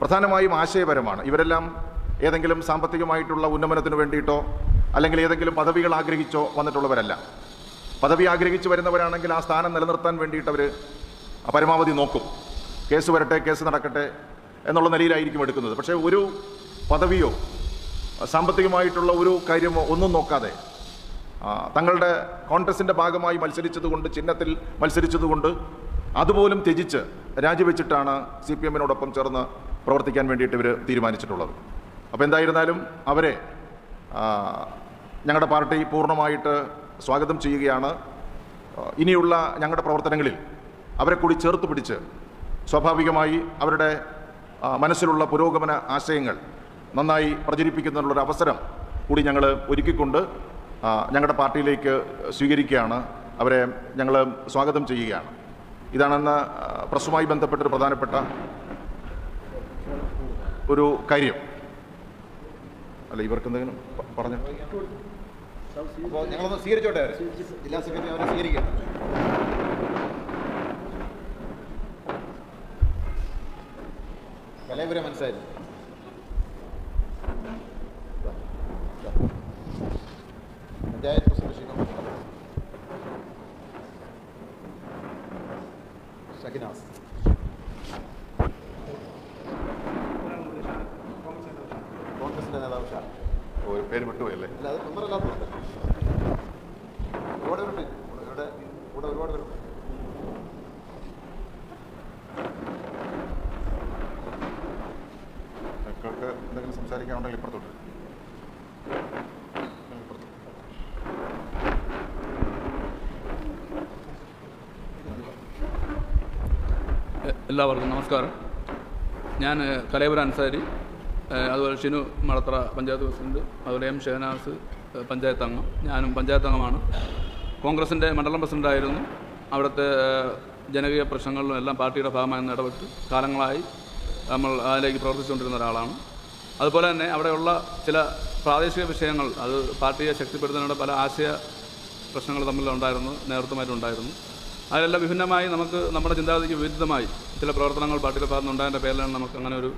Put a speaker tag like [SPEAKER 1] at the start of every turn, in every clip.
[SPEAKER 1] പ്രധാനമായും ആശയപരമാണ്. ഇവരെല്ലാം ഏതെങ്കിലും സാമ്പത്തികമായിട്ടുള്ള ഉന്നമനത്തിന് വേണ്ടിയിട്ടോ അല്ലെങ്കിൽ ഏതെങ്കിലും പദവികൾ ആഗ്രഹിച്ചോ വന്നിട്ടുള്ളവരല്ല. പദവി ആഗ്രഹിച്ചു വരുന്നവരാണെങ്കിൽ ആ സ്ഥാനം നിലനിർത്താൻ വേണ്ടിയിട്ട് അവർ പരമാവധി നോക്കും. കേസ് വരട്ടെ കേസ് നടക്കട്ടെ എന്നുള്ള നിലയിലായിരിക്കും എടുക്കുന്നത്. പക്ഷേ ഒരു പദവിയോ സാമ്പത്തികമായിട്ടുള്ള ഒരു കാര്യമോ ഒന്നും നോക്കാതെ തങ്ങളുടെ കോൺഗ്രസിന്റെ ഭാഗമായി മത്സരിച്ചതുകൊണ്ട് ചിഹ്നത്തിൽ മത്സരിച്ചതുകൊണ്ട് അതുപോലും ത്യജിച്ച് രാജിവെച്ചിട്ടാണ് സി പി എമ്മിനോടൊപ്പം ചേർന്ന് പ്രവർത്തിക്കാൻ വേണ്ടിയിട്ട് ഇവർ തീരുമാനിച്ചിട്ടുള്ളത്. അപ്പോൾ എന്തായിരുന്നാലും അവരെ ഞങ്ങളുടെ പാർട്ടി പൂർണമായിട്ട് സ്വാഗതം ചെയ്യുകയാണ്. ഇനിയുള്ള ഞങ്ങളുടെ പ്രവർത്തനങ്ങളിൽ അവരെ കൂടി ചേർത്ത് പിടിച്ച് സ്വാഭാവികമായി അവരുടെ മനസ്സിലുള്ള പുരോഗമന ആശയങ്ങൾ നന്നായി പ്രചരിപ്പിക്കുന്നതിനുള്ളൊരു അവസരം കൂടി ഞങ്ങൾ ഒരുക്കിക്കൊണ്ട് ഞങ്ങളുടെ പാർട്ടിയിലേക്ക് സ്വീകരിക്കുകയാണ്. അവരെ ഞങ്ങൾ സ്വാഗതം ചെയ്യുകയാണ്. ഇതാണെന്ന് പ്രസ്സുമായി ബന്ധപ്പെട്ടൊരു പ്രധാനപ്പെട്ട ഒരു കാര്യം. അല്ല ഇവർക്ക് എന്തെങ്കിലും പറഞ്ഞു. അപ്പോൾ ഞങ്ങളൊന്ന് സ്വീകരിച്ചോട്ടെ ജില്ലാ സെക്രട്ടറി അവരെ സ്വീകരിക്കാം. കലയപുരം മനസ്സിലായില്ല? പഞ്ചായത്ത് പ്രസിഡന്റ് ഷിനോ ഷക്കിനാസ് കോൺഗ്രസിന്റെ നേതാവ് ഷാ. ഒരു പേര് വിട്ടുപോയല്ലേ? അല്ല അത് മെമ്പറല്ലാത്തതുണ്ട് ഒരുപാട് പേരുണ്ട് ഇവിടെ ഇവിടെ ഒരുപാട് പേരുണ്ട്. എന്തെങ്കിലും സംസാരിക്കാനുണ്ടെങ്കിൽ ഇപ്പുറത്തോട്ട്.
[SPEAKER 2] എല്ലാവർക്കും നമസ്കാരം. ഞാൻ ഏഹ്, അൻസാരി. അതുപോലെ ഷിനു മടത്തറ പഞ്ചായത്ത് പ്രസിഡന്റ് അതുപോലെ എം ഷെഹനാസ് പഞ്ചായത്ത് അംഗം. ഞാനും പഞ്ചായത്ത് അംഗമാണ്. കോൺഗ്രസിന്റെ മണ്ഡലം പ്രസിഡന്റായിരുന്നു അവിടുത്തെ ജനകീയ പ്രശ്നങ്ങളിലും എല്ലാം പാർട്ടിയുടെ ഭാഗമായി ഇടപെട്ട് കാലങ്ങളായി നമ്മൾ അതിലേക്ക് പ്രവർത്തിച്ചുകൊണ്ടിരുന്ന ഒരാളാണ്. അതുപോലെ തന്നെ അവിടെയുള്ള ചില പ്രാദേശിക വിഷയങ്ങൾ അത് പാർട്ടിയെ ശക്തിപ്പെടുത്തുന്നതിനുള്ള പല ആശയ പ്രശ്നങ്ങൾ തമ്മിലുണ്ടായിരുന്നു നേതൃത്വമായിട്ടുണ്ടായിരുന്നു അതിലെല്ലാം വിഭിന്നമായി നമുക്ക് നമ്മുടെ ചിന്താഗതിക്ക് വിരുദ്ധമായി ചില പ്രവർത്തനങ്ങൾ പാർട്ടിയുടെ ഭാഗത്തുനിന്ന് ഉണ്ടായതിന്റെ പേരിലാണ് നമുക്ക് അങ്ങനെ ഒരു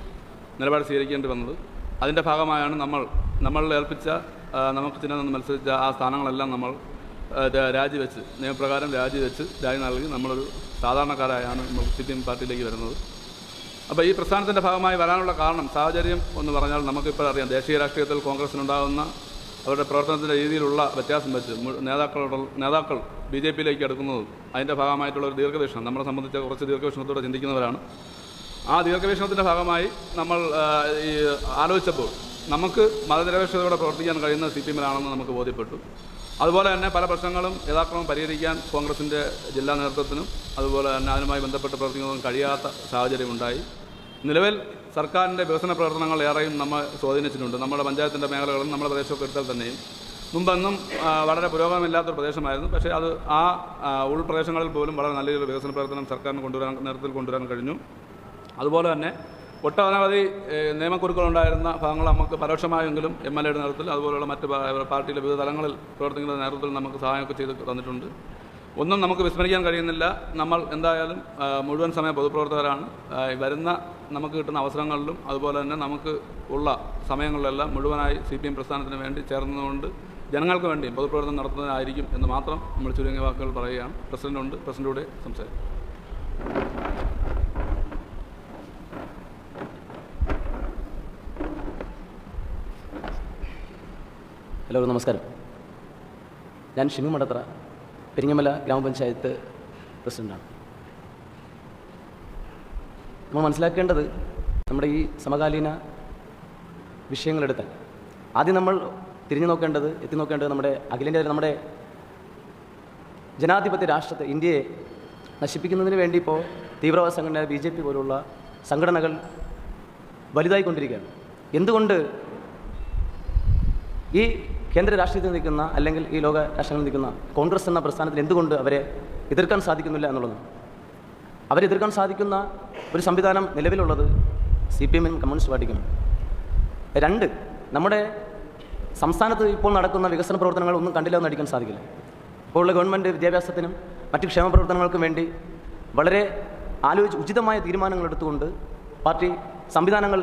[SPEAKER 2] നിലപാട് സ്വീകരിക്കേണ്ടി വന്നത്. അതിന്റെ ഭാഗമായാണ് നമ്മൾ നമ്മൾ ഏൽപ്പിച്ച നമുക്ക് ചിഹ്നം മത്സരിച്ച ആ സ്ഥാനങ്ങളെല്ലാം നമ്മൾ രാജിവെച്ച് നിയമപ്രകാരം രാജിവെച്ച് രാജി നൽകി നമ്മളൊരു സാധാരണക്കാരായാണ് നമ്മൾ സി പി എം പാർട്ടിയിലേക്ക് വരുന്നത്. അപ്പോൾ ഈ പ്രസ്ഥാനത്തിന്റെ ഭാഗമായി വരാനുള്ള കാരണം സാഹചര്യം എന്ന് പറഞ്ഞാൽ നമുക്കിപ്പോൾ അറിയാം. ദേശീയ രാഷ്ട്രീയത്തിൽ കോൺഗ്രസിനുണ്ടാകുന്ന അവരുടെ പ്രവർത്തനത്തിന്റെ രീതിയിലുള്ള വ്യത്യാസം വെച്ച് നേതാക്കളോട് നേതാക്കൾ ബി ജെ പിയിലേക്ക് എടുക്കുന്നതും അതിന്റെ ഭാഗമായിട്ടുള്ള ഒരു ദീർഘവീക്ഷണം. നമ്മളെ സംബന്ധിച്ച് കുറച്ച് ദീർഘവീക്ഷണത്തോടെ ചിന്തിക്കുന്നവരാണ്. ആ ദീർഘവീക്ഷണത്തിന്റെ ഭാഗമായി നമ്മൾ ഈ ആലോചിച്ചപ്പോൾ നമുക്ക് മതനിരപേക്ഷതയോടെ പ്രവർത്തിക്കാൻ കഴിയുന്ന സി പി എമ്മിലാണെന്ന് നമുക്ക് ബോധ്യപ്പെട്ടു. അതുപോലെ തന്നെ പല പ്രശ്നങ്ങളും യഥാക്രമം പരിഹരിക്കാൻ കോൺഗ്രസിന്റെ ജില്ലാ നേതൃത്വത്തിനും അതുപോലെ തന്നെ അതിനുമായി ബന്ധപ്പെട്ട് പ്രവർത്തിക്കുന്നതും കഴിയാത്ത സാഹചര്യമുണ്ടായി നിലവിൽ സർക്കാരിന്റെ വികസന പ്രവർത്തനങ്ങൾ ഏറെയും നമ്മൾ സ്വാധീനിച്ചിട്ടുണ്ട്. നമ്മുടെ പഞ്ചായത്തിന്റെ മേഖലകളും നമ്മുടെ പ്രദേശമൊക്കെ എടുത്താൽ തന്നെയും. മുമ്പെന്നും വളരെ പുരോഗമനമില്ലാത്തൊരു പ്രദേശമായിരുന്നു. പക്ഷേ അത് ആ ഉൾപ്രദേശങ്ങളിൽ പോലും വളരെ നല്ലൊരു വികസന പ്രവർത്തനം സർക്കാരിന് കൊണ്ടുവരാൻ നേതൃത്വത്തിൽ കൊണ്ടുവരാൻ കഴിഞ്ഞു. അതുപോലെ തന്നെ ഒട്ടനവധി നിയമക്കുറുക്കളുണ്ടായിരുന്ന ഭാഗങ്ങൾ നമുക്ക് പരോക്ഷമായെങ്കിലും എം എൽ എയുടെ നേതൃത്വത്തിൽ അതുപോലെയുള്ള മറ്റ് പാർട്ടിയിലെ വിവിധ തലങ്ങളിൽ പ്രവർത്തിക്കുന്ന നേതൃത്വത്തിൽ നമുക്ക് സഹായമൊക്കെ ചെയ്ത് തന്നിട്ടുണ്ട്. ഒന്നും നമുക്ക് വിസ്മരിക്കാൻ കഴിയുന്നില്ല. നമ്മൾ എന്തായാലും മുഴുവൻ സമയ പൊതുപ്രവർത്തകരാണ്. വരുന്ന നമുക്ക് കിട്ടുന്ന അവസരങ്ങളിലും അതുപോലെ തന്നെ നമുക്ക് ഉള്ള സമയങ്ങളിലെല്ലാം മുഴുവനായി സി പി എം പ്രസ്ഥാനത്തിന് വേണ്ടി ചേർന്നതുകൊണ്ട് ജനങ്ങൾക്ക് വേണ്ടി പൊതുപ്രവർത്തനം നടത്തുന്നതിനായിരിക്കും എന്ന് മാത്രം നമ്മൾ ചുരുങ്ങിയ വാക്കുകൾ പറയുകയാണ്. പ്രസിഡന്റുണ്ട് പ്രസിഡന്റൂടെ സംസാരിക്കും.
[SPEAKER 3] ഹലോ നമസ്കാരം. ഞാൻ ഷിമി മടത്ര പെരിങ്ങമല ഗ്രാമപഞ്ചായത്ത് പ്രസിഡന്റാണ് നമ്മൾ മനസ്സിലാക്കേണ്ടത് നമ്മുടെ ഈ സമകാലീന വിഷയങ്ങളെടുത്താൽ ആദ്യം നമ്മൾ തിരിഞ്ഞു നോക്കേണ്ടത് എത്തി നോക്കേണ്ടത് നമ്മുടെ അഖിലേന്ത്യ നമ്മുടെ ജനാധിപത്യ രാഷ്ട്രത്തെ ഇന്ത്യയെ നശിപ്പിക്കുന്നതിന് വേണ്ടി ഇപ്പോൾ തീവ്രവാദ സംഘടന ബി ജെ പി പോലുള്ള സംഘടനകൾ വലുതായിക്കൊണ്ടിരിക്കുകയാണ്. എന്തുകൊണ്ട് ഈ കേന്ദ്ര രാഷ്ട്രീയത്തിൽ നിൽക്കുന്ന അല്ലെങ്കിൽ ഈ ലോക രാഷ്ട്രങ്ങളിൽ നിൽക്കുന്ന കോൺഗ്രസ് എന്ന പ്രസ്ഥാനത്തിൽ എന്തുകൊണ്ട് അവരെ എതിർക്കാൻ സാധിക്കുന്നില്ല എന്നുള്ളത്? അവരെ എതിർക്കാൻ സാധിക്കുന്ന ഒരു സംവിധാനം നിലവിലുള്ളത് സി പി എമ്മിനും കമ്മ്യൂണിസ്റ്റ് പാർട്ടിക്കും. രണ്ട് നമ്മുടെ സംസ്ഥാനത്ത് ഇപ്പോൾ നടക്കുന്ന വികസന പ്രവർത്തനങ്ങൾ ഒന്നും കണ്ടില്ല എന്ന് അടിക്കാൻ സാധിക്കില്ല. ഇപ്പോൾ ഉള്ള ഗവൺമെന്റ് വിദ്യാഭ്യാസത്തിനും മറ്റ് ക്ഷേമ പ്രവർത്തനങ്ങൾക്കും വേണ്ടി വളരെ ആലോചിച്ച് ഉചിതമായ തീരുമാനങ്ങൾ എടുത്തുകൊണ്ട് പാർട്ടി സംവിധാനങ്ങൾ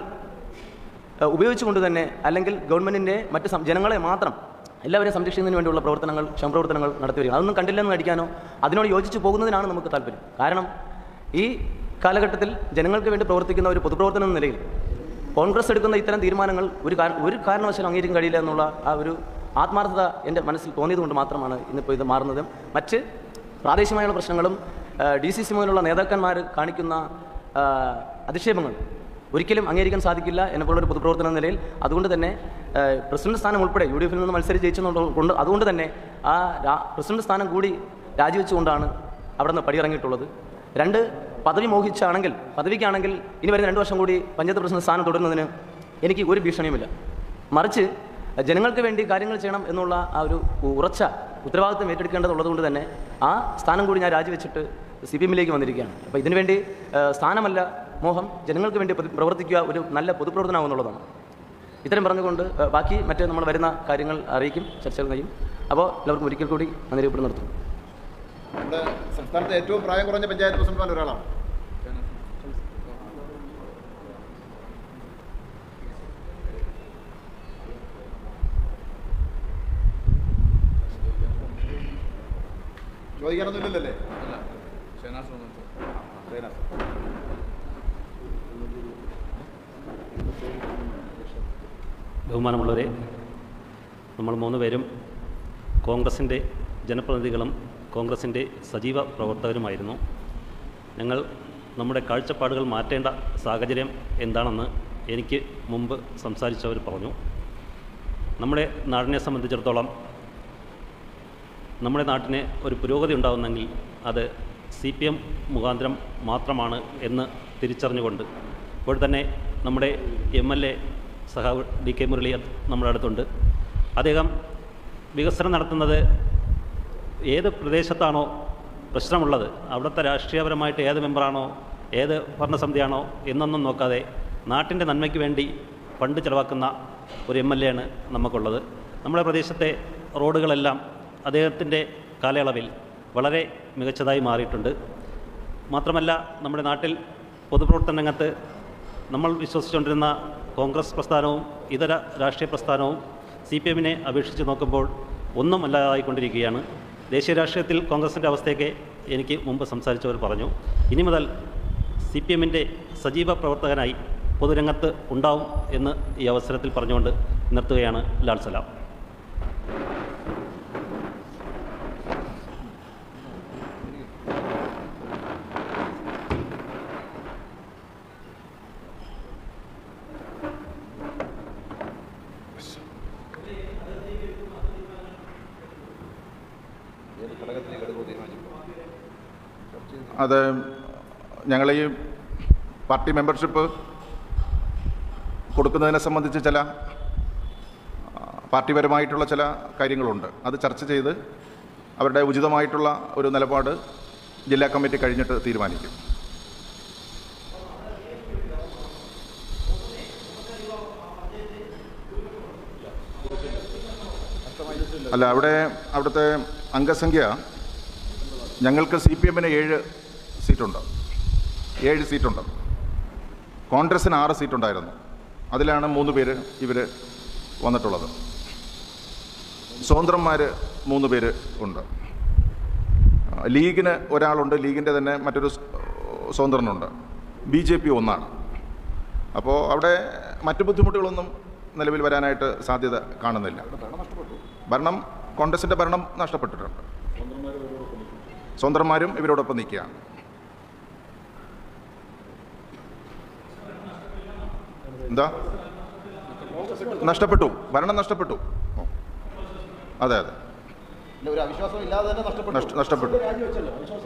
[SPEAKER 3] ഉപയോഗിച്ചുകൊണ്ട് തന്നെ അല്ലെങ്കിൽ ഗവൺമെന്റിന്റെ മറ്റ് ജനങ്ങളെ മാത്രം എല്ലാവരെയും സംരക്ഷിക്കുന്നതിന് വേണ്ടിയുള്ള പ്രവർത്തനങ്ങൾ ക്ഷമപ്രവർത്തനങ്ങൾ നടത്തി വരിക അതൊന്നും കണ്ടില്ലെന്ന് നടിക്കാനോ അതിനോട് യോജിച്ച് പോകുന്നതിനാണ് നമുക്ക് താല്പര്യം. കാരണം ഈ കാലഘട്ടത്തിൽ ജനങ്ങൾക്ക് വേണ്ടി പ്രവർത്തിക്കുന്ന ഒരു പൊതുപ്രവർത്തനം എന്ന നിലയിൽ കോൺഗ്രസ് എടുക്കുന്ന ഇത്തരം തീരുമാനങ്ങൾ ഒരു ഒരു കാരണവശാലും അംഗീകരിക്കാൻ കഴിയില്ല എന്നുള്ള ആ ഒരു ആത്മാർത്ഥത എന്റെ മനസ്സിൽ തോന്നിയതുകൊണ്ട് മാത്രമാണ് ഇന്നിപ്പോൾ ഇത് മാറുന്നത്. മറ്റ് പ്രാദേശികമായുള്ള പ്രശ്നങ്ങളും ഡി സി സി മുതലുള്ള നേതാക്കന്മാർ കാണിക്കുന്ന അധിക്ഷേപങ്ങൾ ഒരിക്കലും അംഗീകരിക്കാൻ സാധിക്കില്ല എന്നെപ്പോലൊരു ഒരു പൊതുപ്രവർത്തന നിലയിൽ അതുകൊണ്ട് തന്നെ പ്രസിഡന്റ് സ്ഥാനം ഉൾപ്പെടെ യു ഡി എഫിൽ നിന്ന് മത്സരിച്ച് ജയിച്ചതുകൊണ്ട് കൊണ്ട് അതുകൊണ്ട് തന്നെ ആ പ്രസിഡന്റ് സ്ഥാനം കൂടി രാജിവെച്ചുകൊണ്ടാണ് അവിടെ നിന്ന് പടിയിറങ്ങിയിട്ടുള്ളത്. രണ്ട് പദവി മോഹിച്ചാണെങ്കിൽ പദവിക്കാണെങ്കിൽ ഇനി വരുന്ന രണ്ട് വർഷം കൂടി പഞ്ചായത്ത് പ്രസിഡന്റ് സ്ഥാനം തുടരുന്നതിന് എനിക്ക് ഒരു ഭീഷണിയുമില്ല. മറിച്ച് ജനങ്ങൾക്ക് വേണ്ടി കാര്യങ്ങൾ ചെയ്യണം എന്നുള്ള ആ ഒരു ഉറച്ച ഉത്തരവാദിത്വം ഏറ്റെടുക്കേണ്ടതുള്ളത് കൊണ്ട് തന്നെ ആ സ്ഥാനം കൂടി ഞാൻ രാജിവെച്ചിട്ട് സി പി എമ്മിലേക്ക് വന്നിരിക്കുകയാണ്. അപ്പോൾ ഇതിനുവേണ്ടി സ്ഥാനമല്ല മോഹം ജനങ്ങൾക്ക് വേണ്ടി പ്രവർത്തിക്കുക ഒരു നല്ല പൊതുപ്രവർത്തനമാകുന്നുള്ളതാണ് ഇത്തരം പറഞ്ഞുകൊണ്ട് ബാക്കി മറ്റേ നമ്മൾ വരുന്ന കാര്യങ്ങൾ അറിയിക്കും ചർച്ചകൾ ചെയ്യും അപ്പോൾ എല്ലാവർക്കും ഒരിക്കൽ കൂടി നന്ദി രൂപപ്പെട്ട് നിർത്തും
[SPEAKER 4] നമ്മുടെ സംസ്ഥാനത്തെ ഏറ്റവും പ്രായം കുറഞ്ഞ പഞ്ചായത്ത് പ്രസിഡന്റ് ഒരാളാണ്. ചോദിക്കാനൊന്നുമില്ലല്ലേ
[SPEAKER 5] ബഹുമാനമുള്ളവരെ നമ്മൾ മൂന്ന് പേരും കോൺഗ്രസിന്റെ ജനപ്രതിനിധികളും കോൺഗ്രസിന്റെ സജീവ പ്രവർത്തകരുമായിരുന്നു. ഞങ്ങൾ നമ്മുടെ കാഴ്ചപ്പാടുകൾ മാറ്റേണ്ട സാഹചര്യം എന്താണെന്ന് എനിക്ക് മുമ്പ് സംസാരിച്ചവർ പറഞ്ഞു. നമ്മുടെ നാടിനെ സംബന്ധിച്ചിടത്തോളം നമ്മുടെ നാട്ടിന് ഒരു പുരോഗതി ഉണ്ടാകുന്നെങ്കിൽ അത് സി പി എം മുഖാന്തരം മാത്രമാണ് എന്ന് തിരിച്ചറിഞ്ഞുകൊണ്ട് ഇപ്പോൾ തന്നെ നമ്മുടെ എം എൽ എ സഹാവ് ഡി കെ മുരളി നമ്മുടെ അടുത്തുണ്ട്. അദ്ദേഹം വികസനം നടത്തുന്നത് ഏത് പ്രദേശത്താണോ പ്രശ്നമുള്ളത് അവിടുത്തെ രാഷ്ട്രീയപരമായിട്ട് ഏത് മെമ്പറാണോ ഏത് ഭരണസമിതിയാണോ എന്നൊന്നും നോക്കാതെ നാട്ടിന്റെ നന്മയ്ക്ക് വേണ്ടി ഫണ്ട് ചിലവാക്കുന്ന ഒരു എം എൽ എ ആണ് നമുക്കുള്ളത്. നമ്മുടെ പ്രദേശത്തെ റോഡുകളെല്ലാം അദ്ദേഹത്തിന്റെ കാലയളവിൽ വളരെ മികച്ചതായി മാറിയിട്ടുണ്ട്. മാത്രമല്ല നമ്മുടെ നാട്ടിൽ പൊതുപ്രവർത്തന രംഗത്ത് നമ്മൾ വിശ്വസിച്ചുകൊണ്ടിരുന്ന കോൺഗ്രസ് പ്രസ്ഥാനവും ഇതര രാഷ്ട്രീയ പ്രസ്ഥാനവും സി പി എമ്മിനെ അപേക്ഷിച്ച് നോക്കുമ്പോൾ ഒന്നും അല്ലാതായിക്കൊണ്ടിരിക്കുകയാണ്. ദേശീയ രാഷ്ട്രീയത്തിൽ കോൺഗ്രസിന്റെ അവസ്ഥയൊക്കെ എനിക്ക് മുമ്പ് സംസാരിച്ചവർ പറഞ്ഞു. ഇനി മുതൽ സി പി എമ്മിന്റെ സജീവ പ്രവർത്തകനായി പൊതുരംഗത്ത് ഉണ്ടാവും എന്ന് ഈ അവസരത്തിൽ പറഞ്ഞുകൊണ്ട് നിർത്തുകയാണ് ലാൽ സലാം.
[SPEAKER 1] അത് ഞങ്ങൾ ഈ പാർട്ടി മെമ്പർഷിപ്പ് കൊടുക്കുന്നതിനെ സംബന്ധിച്ച് ചില പാർട്ടിപരമായിട്ടുള്ള ചില കാര്യങ്ങളുണ്ട്. അത് ചർച്ച ചെയ്ത് അവരുടെ ഉചിതമായിട്ടുള്ള ഒരു നിലപാട് ജില്ലാ കമ്മിറ്റി കഴിഞ്ഞിട്ട് തീരുമാനിക്കും. അല്ല അവിടെ അവിടുത്തെ അംഗസംഖ്യ ഞങ്ങൾക്ക് സി പി എമ്മിന് ഏഴ് സീറ്റുണ്ട്. ഏഴ് സീറ്റുണ്ട്. കോൺഗ്രസ്സിന് ആറ് സീറ്റുണ്ടായിരുന്നു. അതിലാണ് മൂന്ന് പേര് ഇവർ വന്നിട്ടുള്ളത്. സ്വതന്ത്രന്മാർ മൂന്ന് പേര് ഉണ്ട്. ലീഗിന് ഒരാളുണ്ട്. ലീഗിന്റെ തന്നെ മറ്റൊരു സ്വതന്ത്രനുണ്ട്. ബി ജെ പി ഒന്നാണ്. അപ്പോൾ അവിടെ മറ്റു ബുദ്ധിമുട്ടുകളൊന്നും നിലവിൽ വരാനായിട്ട് സാധ്യത കാണുന്നില്ല. ഭരണം കോൺഗ്രസിന്റെ ഭരണം നഷ്ടപ്പെട്ടിട്ടുണ്ട്. സ്വതന്ത്രന്മാരും ഇവരോടൊപ്പം നിൽക്കുകയാണ്. എന്താ? നഷ്ടപ്പെട്ടു. ഭരണം നഷ്ടപ്പെട്ടു. അതെ അതെ.
[SPEAKER 4] ഒരു അവിശ്വാസം ഇല്ലാതെ തന്നെ നഷ്ടപ്പെട്ടു.
[SPEAKER 1] നഷ്ട- നഷ്ടപ്പെട്ടു.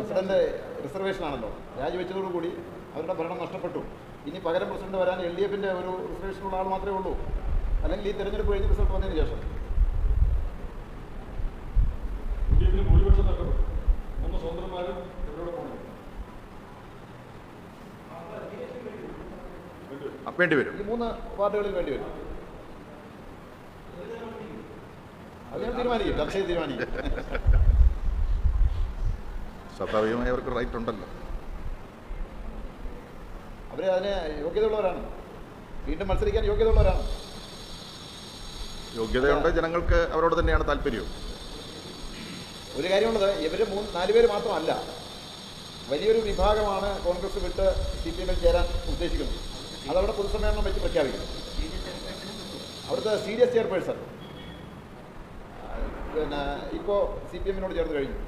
[SPEAKER 4] പ്രസിഡന്റ് റിസർവേഷൻ ആണല്ലോ രാജിവെച്ചതോടുകൂടി അവരുടെ ഭരണം നഷ്ടപ്പെട്ടു. ഇനി പകരം പ്രസിഡന്റ് വരാൻ എൽ ഡി എഫിന്റെ ഒരു റിസർവേഷനുള്ള ആൾ മാത്രമേ ഉള്ളൂ. അല്ലെങ്കിൽ ഈ തെരഞ്ഞെടുപ്പ് കഴിഞ്ഞ് റിസൾട്ട് വന്നതിന് ശേഷം.
[SPEAKER 1] വേണ്ടി വരും.
[SPEAKER 4] ഈ മൂന്ന് വാർഡുകളിൽ വേണ്ടി വരും. തീരുമാനിക്കും. തീരുമാനിക്കും.
[SPEAKER 1] സ്വാഭാവികമായി അവർക്ക് റൈറ്റ് ഉണ്ടല്ലോ.
[SPEAKER 4] അവർ അതിന് യോഗ്യതയുള്ളവരാണ്. വീണ്ടും മത്സരിക്കാൻ യോഗ്യതയുള്ളവരാണ്.
[SPEAKER 1] യോഗ്യതയുണ്ട് ജനങ്ങൾക്ക് അവരോട് തന്നെയാണ് താല്പര്യവും.
[SPEAKER 4] ഒരു കാര്യമുള്ളത് ഇവർ മൂന്ന് നാല് പേര് മാത്രമല്ല വലിയൊരു വിഭാഗമാണ് കോൺഗ്രസ് വിട്ട് സി പി എമ്മിൽ ചേരാൻ ഉദ്ദേശിക്കുന്നത്. അതവിടെ പൊതുസമ്മേളനം വെച്ച് പ്രഖ്യാപിക്കും അവിടുത്തെ സീരിയസ് ചെയർപേഴ്സൺ. പിന്നെ ഇപ്പോൾ സി പി എമ്മിനോട് ചേർന്ന് കഴിഞ്ഞു.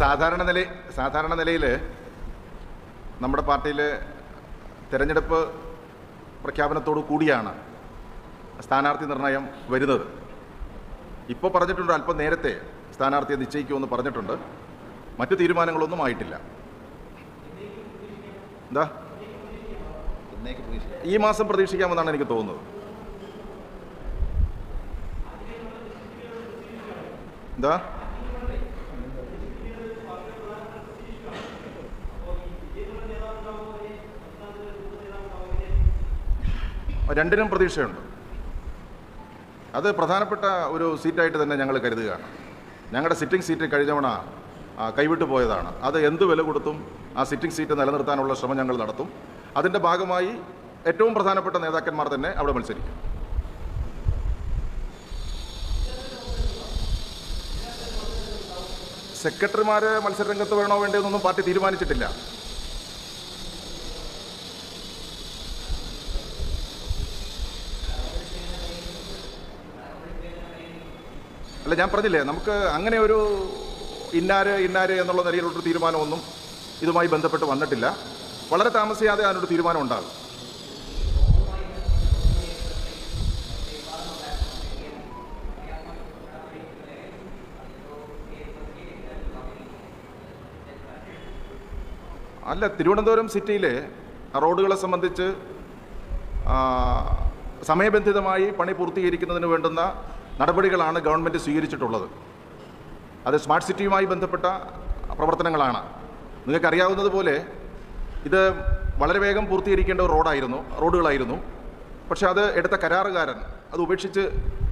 [SPEAKER 1] സാധാരണ നില സാധാരണ നിലയിൽ നമ്മുടെ പാർട്ടിയിൽ തിരഞ്ഞെടുപ്പ് പ്രഖ്യാപനത്തോടു കൂടിയാണ് സ്ഥാനാർത്ഥി നിർണയം വരുന്നത്. ഇപ്പോൾ പറഞ്ഞിട്ടുണ്ട് അല്പം നേരത്തെ സ്ഥാനാർത്ഥിയെ നിശ്ചയിക്കുമെന്ന് പറഞ്ഞിട്ടുണ്ട്. മറ്റു തീരുമാനങ്ങളൊന്നും ആയിട്ടില്ല. എന്താ? ഈ മാസം പ്രതീക്ഷിക്കാമെന്നാണ് എനിക്ക് തോന്നുന്നത്. എന്താ? രണ്ടിനും പ്രതീക്ഷയുണ്ട്. അത് പ്രധാനപ്പെട്ട ഒരു സീറ്റായിട്ട് തന്നെ ഞങ്ങൾ കരുതുകയാണ്. ഞങ്ങളുടെ സിറ്റിംഗ് സീറ്റ് കഴിഞ്ഞവണ കൈവിട്ടു പോയതാണ്. അത് എന്ത് വില കൊടുത്തും ആ സിറ്റിംഗ് സീറ്റ് നിലനിർത്താനുള്ള ശ്രമം ഞങ്ങൾ നടത്തും. അതിന്റെ ഭാഗമായി ഏറ്റവും പ്രധാനപ്പെട്ട നേതാക്കന്മാർ തന്നെ അവിടെ മത്സരിക്കും. സെക്രട്ടറിമാരെ മത്സരരംഗത്ത് വേണോ വേണ്ടയോ എന്നൊന്നും പാർട്ടി തീരുമാനിച്ചിട്ടില്ല. അല്ല ഞാൻ പറഞ്ഞില്ലേ നമുക്ക് അങ്ങനെ ഒരു ഇന്നാര് ഇന്നാര് എന്നുള്ള നിലയിലുള്ളൊരു തീരുമാനമൊന്നും ഇതുമായി ബന്ധപ്പെട്ട് വന്നിട്ടില്ല. വളരെ താമസിയാതെ അതിനൊരു തീരുമാനം ഉണ്ടാകും. അല്ല തിരുവനന്തപുരം സിറ്റിയിലെ റോഡുകളെ സംബന്ധിച്ച് സമയബന്ധിതമായി പണി പൂർത്തീകരിക്കുന്നതിന് വേണ്ടുന്ന നടപടികളാണ് ഗവൺമെന്റ് സ്വീകരിച്ചിട്ടുള്ളത്. അത് സ്മാർട്ട് സിറ്റിയുമായി ബന്ധപ്പെട്ട പ്രവർത്തനങ്ങളാണ്. നിങ്ങൾക്കറിയാവുന്നതുപോലെ ഇത് വളരെ വേഗം പൂർത്തീകരിക്കേണ്ട ഒരു റോഡായിരുന്നു റോഡുകളായിരുന്നു. പക്ഷേ അത് എടുത്ത കരാറുകാരൻ അത് ഉപേക്ഷിച്ച്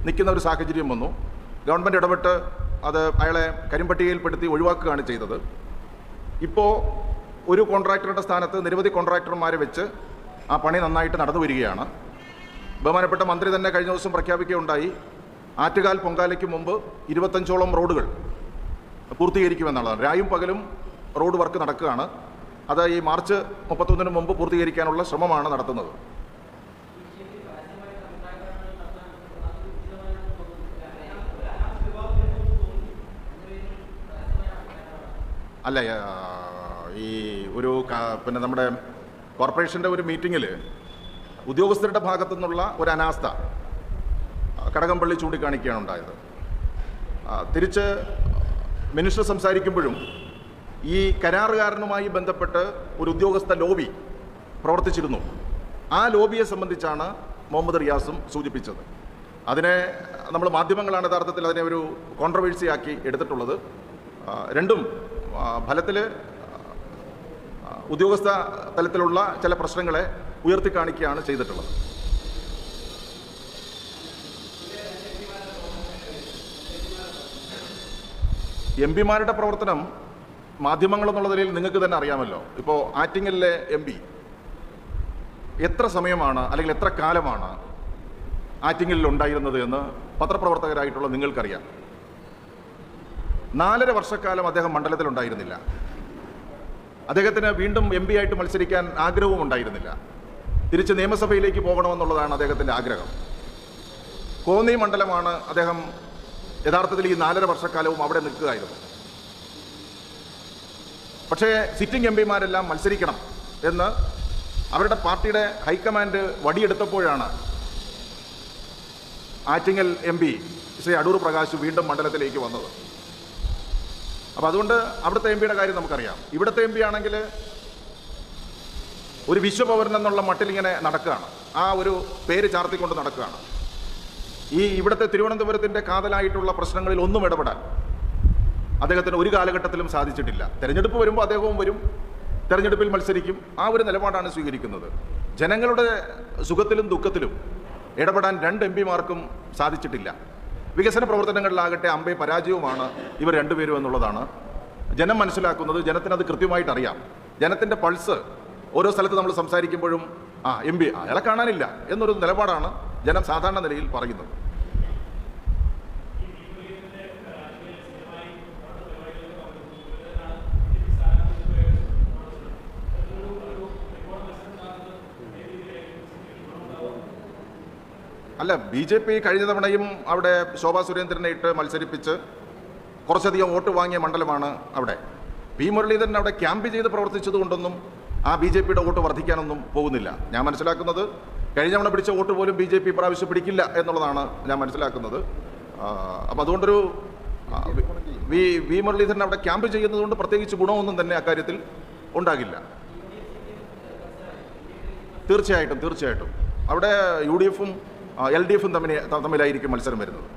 [SPEAKER 1] നിൽക്കുന്ന ഒരു സാഹചര്യം വന്നു. ഗവൺമെന്റ് ഇടപെട്ട് അത് അയാളെ കരിമ്പട്ടികയിൽപ്പെടുത്തി ഒഴിവാക്കുകയാണ് ചെയ്തത്. ഇപ്പോൾ ഒരു കോൺട്രാക്ടറുടെ സ്ഥാനത്ത് നിരവധി കോൺട്രാക്ടർമാരെ വെച്ച് ആ പണി നന്നായിട്ട് നടന്നു വരികയാണ് ബഹുമാനപ്പെട്ട മന്ത്രി തന്നെ കഴിഞ്ഞ ദിവസം പ്രഖ്യാപിക്കുകയുണ്ടായി ആറ്റുകാൽ പൊങ്കാലയ്ക്ക് മുമ്പ് ഇരുപത്തഞ്ചോളം റോഡുകൾ പൂർത്തീകരിക്കുമെന്നുള്ളതാണ്. രായും പകലും റോഡ് വർക്ക് നടക്കുകയാണ്. അത് ഈ മാർച്ച് മുപ്പത്തൊന്നിന് മുമ്പ് പൂർത്തീകരിക്കാനുള്ള ശ്രമമാണ് നടത്തുന്നത്. അല്ല ഈ ഒരു പിന്നെ നമ്മുടെ കോർപ്പറേഷന്റെ ഒരു മീറ്റിങ്ങിൽ ഉദ്യോഗസ്ഥരുടെ ഭാഗത്തു നിന്നുള്ള ഒരു അനാസ്ഥ. കടകംപള്ളി ചൂണ്ടിക്കാണിക്കുകയാണ് ഉണ്ടായത്. തിരിച്ച് മിനിസ്റ്റർ സംസാരിക്കുമ്പോഴും ഈ കരാറുകാരനുമായി ബന്ധപ്പെട്ട് ഒരു ഉദ്യോഗസ്ഥ ലോബി പ്രവർത്തിച്ചിരുന്നു. ആ ലോബിയെ സംബന്ധിച്ചാണ് മുഹമ്മദ് റിയാസും സൂചിപ്പിച്ചത്. അതിനെ നമ്മൾ മാധ്യമങ്ങളാണ് യഥാർത്ഥത്തിൽ അതിനെ ഒരു കോൺട്രവേഴ്സിയാക്കി എടുത്തിട്ടുള്ളത്. രണ്ടും ഫലത്തിൽ ഉദ്യോഗസ്ഥ തലത്തിലുള്ള ചില പ്രശ്നങ്ങളെ ഉയർത്തിക്കാണിക്കുകയാണ് ചെയ്തിട്ടുള്ളത്. എം പിമാരുടെ പ്രവർത്തനം മാധ്യമങ്ങൾ എന്നുള്ള നിലയിൽ നിങ്ങൾക്ക് തന്നെ അറിയാമല്ലോ. ഇപ്പോൾ ആറ്റിങ്ങലിലെ എം പി എത്ര സമയമാണ് അല്ലെങ്കിൽ എത്ര കാലമാണ് ആറ്റിങ്ങലിൽ ഉണ്ടായിരുന്നത് എന്ന് പത്രപ്രവർത്തകരായിട്ടുള്ള നിങ്ങൾക്കറിയാം. നാലര വർഷക്കാലം അദ്ദേഹം മണ്ഡലത്തിലുണ്ടായിരുന്നില്ല അദ്ദേഹത്തിന് വീണ്ടും എം പി ആയിട്ട് മത്സരിക്കാൻ ആഗ്രഹവും ഉണ്ടായിരുന്നില്ല. തിരിച്ച് നിയമസഭയിലേക്ക് പോകണമെന്നുള്ളതാണ് അദ്ദേഹത്തിന്റെ ആഗ്രഹം. കോന്നി മണ്ഡലമാണ് അദ്ദേഹം യഥാർത്ഥത്തിൽ ഈ നാലര വർഷക്കാലവും അവിടെ നിൽക്കുകയായിരുന്നു. പക്ഷേ സിറ്റിംഗ് എം പിമാരെല്ലാം മത്സരിക്കണം എന്ന് അവരുടെ പാർട്ടിയുടെ ഹൈക്കമാൻഡ് വടിയെടുത്തപ്പോഴാണ് ആറ്റിങ്ങൽ എം പി ശ്രീ അടൂർ പ്രകാശ് വീണ്ടും മണ്ഡലത്തിലേക്ക് വന്നത്. അപ്പോൾ അതുകൊണ്ട് അവിടുത്തെ എം പിയുടെ കാര്യം നമുക്കറിയാം. ഇവിടുത്തെ എം പി ആണെങ്കിൽ ഒരു വിശ്വപൗരൻ എന്നുള്ള മട്ടിൽ ഇങ്ങനെ നടക്കുകയാണ്. ആ ഒരു പേര് ചാർത്തിക്കൊണ്ട് നടക്കുകയാണ്. ഈ ഇവിടുത്തെ തിരുവനന്തപുരത്തിന്റെ കാതലായിട്ടുള്ള പ്രശ്നങ്ങളിൽ ഒന്നും ഇടപെടാൻ അദ്ദേഹത്തിന് ഒരു കാലഘട്ടത്തിലും സാധിച്ചിട്ടില്ല. തെരഞ്ഞെടുപ്പ് വരുമ്പോൾ അദ്ദേഹവും വരും. തെരഞ്ഞെടുപ്പിൽ മത്സരിക്കും. ആ ഒരു നിലപാടാണ് സ്വീകരിക്കുന്നത്. ജനങ്ങളുടെ സുഖത്തിലും ദുഃഖത്തിലും ഇടപെടാൻ രണ്ട് എം പിമാർക്കും സാധിച്ചിട്ടില്ല. വികസന പ്രവർത്തനങ്ങളിലാകട്ടെ അമ്പെ പരാജയവുമാണ് ഇവർ രണ്ടുപേരും എന്നുള്ളതാണ്. ജനം മനസ്സിലാക്കുന്നത് ജനത്തിനത് കൃത്യമായിട്ട് അറിയാം. ജനത്തിന്റെ പൾസ് ഓരോ സ്ഥലത്ത് നമ്മൾ സംസാരിക്കുമ്പോഴും ആ എം പി അയാളെ കാണാനില്ല എന്നൊരു നിലപാടാണ് ജനം സാധാരണ നിലയിൽ പറയുന്നത് അല്ല ബി ജെ പി കഴിഞ്ഞ തവണയും അവിടെ ശോഭാ സുരേന്ദ്രനെ ഇട്ട് മത്സരിപ്പിച്ച് കുറച്ചധികം വോട്ട് വാങ്ങിയ മണ്ഡലമാണ് അവിടെ. പി മുരളീധരൻ അവിടെ ക്യാമ്പ് ചെയ്ത് പ്രവർത്തിച്ചതുകൊണ്ടൊന്നും ആ ബി ജെ പിയുടെ വോട്ട് വർദ്ധിക്കാനൊന്നും പോകുന്നില്ല. ഞാൻ മനസ്സിലാക്കുന്നത് കഴിഞ്ഞ തവണ പിടിച്ച വോട്ട് പോലും ബി ജെ പി പ്രാവശ്യം പിടിക്കില്ല എന്നുള്ളതാണ് ഞാൻ മനസ്സിലാക്കുന്നത്. അപ്പം അതുകൊണ്ടൊരു വി വി മുരളീധരൻ അവിടെ ക്യാമ്പ് ചെയ്യുന്നതുകൊണ്ട് പ്രത്യേകിച്ച് ഗുണമൊന്നും തന്നെ അക്കാര്യത്തിൽ ഉണ്ടാകില്ല. തീർച്ചയായിട്ടും തീർച്ചയായിട്ടും. അവിടെ യു ഡി എഫും എൽ ഡി എഫും തമ്മിൽ തമ്മിലായിരിക്കും മത്സരം വരുന്നത്.